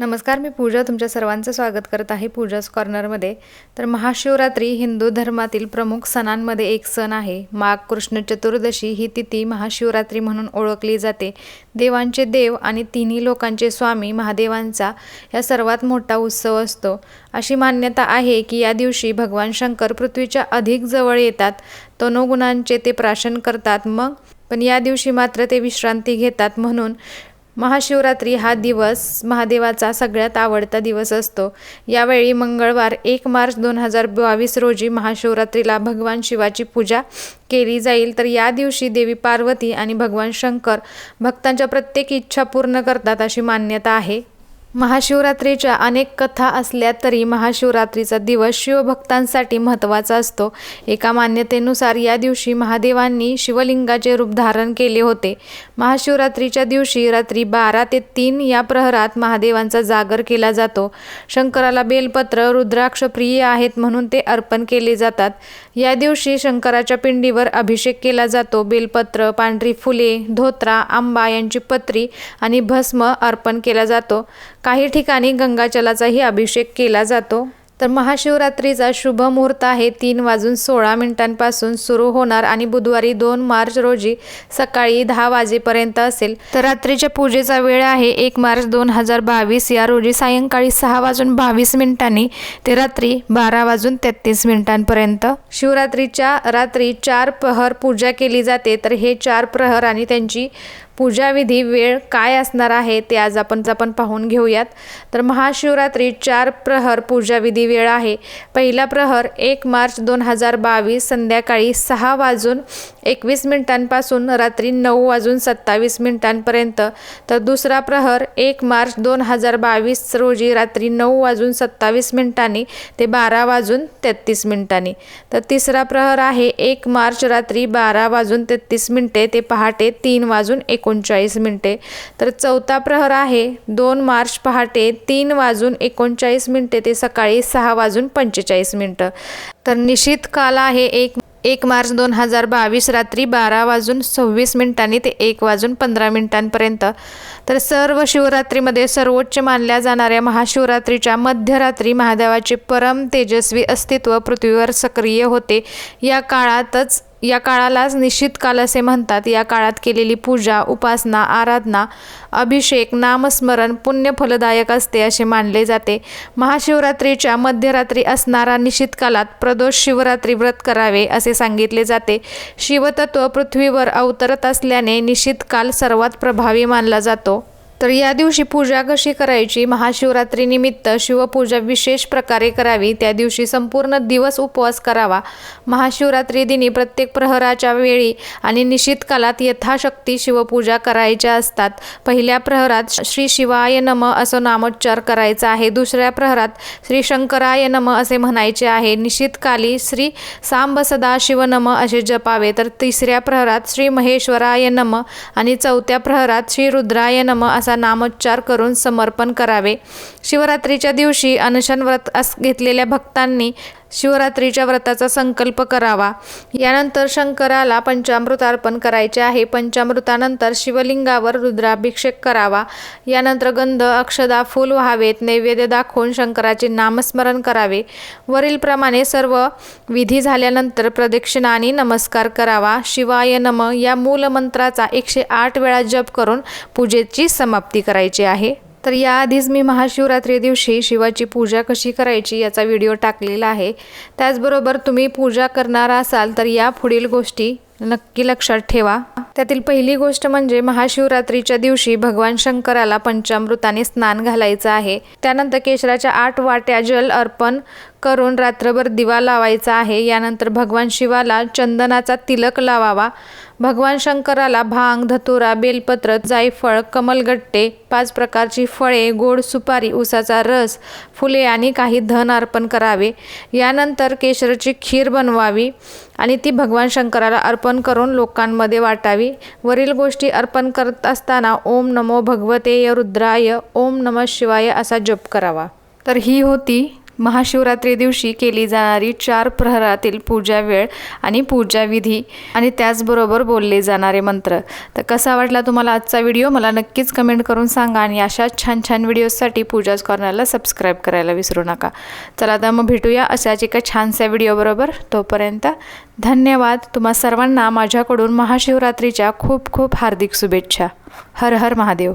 नमस्कार मी पूजा तुमच्या सर्वांचं स्वागत करत आहे पूजाच कॉर्नरमध्ये. तर महाशिवरात्री हिंदू धर्मातील प्रमुख सणांमध्ये एक सण आहे. माघ कृष्ण चतुर्दशी ही तिथी महाशिवरात्री म्हणून ओळखली जाते. देवांचे देव आणि तिन्ही लोकांचे स्वामी महादेवांचा या सर्वात मोठा उत्सव असतो. अशी मान्यता आहे की या दिवशी भगवान शंकर पृथ्वीच्या अधिक जवळ येतात तनोगुणांचे ते प्राशन करतात मग? पण या दिवशी मात्र ते विश्रांती घेतात म्हणून महाशिवरात्री हा दिवस महादेवाचा सगळ्यात आवडता दिवस असतो. यावेळी मंगळवार एक मार्च दोन हजार बावीस रोजी महाशिवरात्रीला भगवान शिवाची पूजा केली जाईल. तर या दिवशी देवी पार्वती आणि भगवान शंकर भक्तांच्या प्रत्येक इच्छा पूर्ण करतात अशी मान्यता आहे. महाशिवरात्रीच्या अनेक कथा असल्या तरी महाशिवरात्रीचा दिवस शिवभक्तांसाठी महत्त्वाचा असतो. एका मान्यतेनुसार या दिवशी महादेवांनी शिवलिंगाचे रूप धारण केले होते. महाशिवरात्रीच्या दिवशी रात्री बारा ते तीन या प्रहरात महादेवांचा जागर केला जातो. शंकराला बेलपत्र रुद्राक्ष प्रिय आहेत म्हणून ते अर्पण केले जातात. या दिवशी शंकराच्या पिंडीवर अभिषेक केला जातो. बेलपत्र पांढरी फुले धोत्रा आंबा यांची पत्री आणि भस्म अर्पण केला जातो. काही ठिकाणी गंगाजलाचाही अभिषेक केला जातो. तर महाशिवरात्रीचा शुभ मुहूर्त आहे. तीन वाजून सोळा मिनिटांपासून सुरू होणार आणि बुधवारी दोन मार्च रोजी सकाळी दहा वाजेपर्यंत असेल. तर रात्रीच्या पूजेचा वेळ आहे. एक मार्च दोन हजार बावीस. या रोजी सायंकाळी सहा वाजून बावीस मिनिटांनी ते रात्री बारा वाजून तेहतीस मिनिटांपर्यंत. शिवरात्रीच्या रात्री चार प्रहर पूजा केली जाते. तर हे चार प्रहर आणि त्यांची पूजाविधी वेळ काय असणार आहे ते आज आपण आपण पाहून घेऊयात. तर महाशिवरात्री चार प्रहर पूजाविधी वेळ आहे. पहिला प्रहर एक मार्च दोन हजार बावीस संध्याकाळी सहा वाजून एकवीस मिनिटांपासून रात्री नऊ वाजून सत्तावीस मिनिटांपर्यंत. तर दुसरा प्रहर एक मार्च दोन हजार बावीस रोजी रात्री नऊ वाजून सत्तावीस मिनिटांनी ते बारा वाजून तेहतीस मिनिटांनी. तर तिसरा प्रहर आहे एक मार्च रात्री बारा वाजून तेहतीस मिनिटे ते पहाटे तीन वाजून एकोणचाळीस मिनिटे. तर चौथा प्रहर आहे दोन मार्च पहाटे तीन वाजून एकोणचाळीस मिनिटे ते सकाळी सहा वाजून पंचेचाळीस मिनटं. तर निश्चित काल आहे एक एक मार्च दोन हजार बावीस रात्री बारा वाजून सव्वीस मिनिटांनी ते एक वाजून पंधरा मिनिटांपर्यंत. तर सर्व शिवरात्रीमध्ये सर्वोच्च मानल्या जाणाऱ्या महाशिवरात्रीच्या मध्यरात्री महादेवाचे परम तेजस्वी अस्तित्व पृथ्वीवर सक्रिय होते. या काळातच या काळालाच निश्चित काल असे म्हणतात. या काळात केलेली पूजा उपासना आराधना अभिषेक नामस्मरण पुण्य फलदायक असते असे मानले जाते. महाशिवरात्रीच्या मध्यरात्री असणारा निश्चित कालात प्रदोष शिवरात्री व्रत करावे असे सांगितले जाते. शिवतत्व पृथ्वीवर अवतरत असल्याने निश्चित काल सर्वात प्रभावी मानला जातो. तर या दिवशी पूजा कशी करायची? महाशिवरात्रीनिमित्त शिवपूजा विशेष प्रकारे करावी. त्या दिवशी संपूर्ण दिवस उपवास करावा. महाशिवरात्री दिनी प्रत्येक प्रहराच्या वेळी आणि निश्चित कालात यथाशक्ती शिवपूजा करायच्या असतात. पहिल्या प्रहरात श्री शिवाय नम असं नामोच्चार करायचा आहे. दुसऱ्या प्रहरात श्री शंकराय नम असे म्हणायचे आहे. निश्चितकाली श्री सांब सदा नम असे जपावे. तर तिसऱ्या प्रहरात श्री महेश्वराय नम आणि चौथ्या प्रहरात श्री रुद्राय नम असा नामोच्चार करून समर्पण करावे. शिवरात्रीच्या दिवशी अनशन व्रत घेतलेल्या भक्तांनी शिवरात्रीच्या व्रताचा संकल्प करावा. यानंतर शंकराला पंचामृत अर्पण करायचे आहे. पंचामृतानंतर शिवलिंगावर रुद्राभिषेक करावा. यानंतर गंध अक्षदा फूल व्हावेत. नैवेद्य दाखवून शंकराचे नामस्मरण करावे. वरीलप्रमाणे सर्व विधी झाल्यानंतर प्रदक्षिणा आणि नमस्कार करावा. शिवाय नम या मूलमंत्राचा एकशे आठ वेळा जप करून पूजेची समाप्ती करायची आहे. तर याआधीच मी महाशिवरात्री दिवशी शिवाची पूजा कशी करायची याचा व्हिडिओ टाकलेला आहे. त्याचबरोबर तुम्ही पूजा करणार असाल तर या पुढील गोष्टी नक्की लक्षात ठेवा. त्यातील पहिली गोष्ट म्हणजे महाशिवरात्रीच्या दिवशी भगवान शंकराला पंचामृताने स्नान घालायचं आहे. त्यानंतर केशराच्या आठ वाट्या जल अर्पण करून रात्रभर दिवा लावायचा आहे. यानंतर भगवान शिवाला चंदनाचा तिलक लावावा. भगवान शंकराला भांग धतुरा बेलपत्र जायफळ कमलगट्टे पाच प्रकारची फळे गोड सुपारी उसाचा रस फुले आणि काही धन अर्पण करावे. यानंतर केशरची खीर बनवावी आणि ती भगवान शंकराला अर्पण करून लोकांमध्ये वाटावी. वरील गोष्टी अर्पण करत असताना ओम नमो भगवते य रुद्राय ओम नम शिवाय असा जप करावा. तर ही होती महाशिवरात्री दिवशी केली जाणारी चार प्रहरातील पूजा वेळ आणि पूजा विधी आणि त्याचबरोबर बोलले जाणारे मंत्र. तर कसा वाटला तुम्हाला आजचा व्हिडिओ? मला नक्कीच कमेंट करून सांगा आणि अशाच छान छान व्हिडिओजसाठी पूजाच कॉर्नरला सबस्क्राईब करायला विसरू नका. चला आता मग भेटूया अशाच एका छानशा व्हिडिओबरोबर तोपर्यंत धन्यवाद. तुम्हा सर्वांना माझ्याकडून महाशिवरात्रीच्या खूप खूप हार्दिक शुभेच्छा. हर हर महादेव.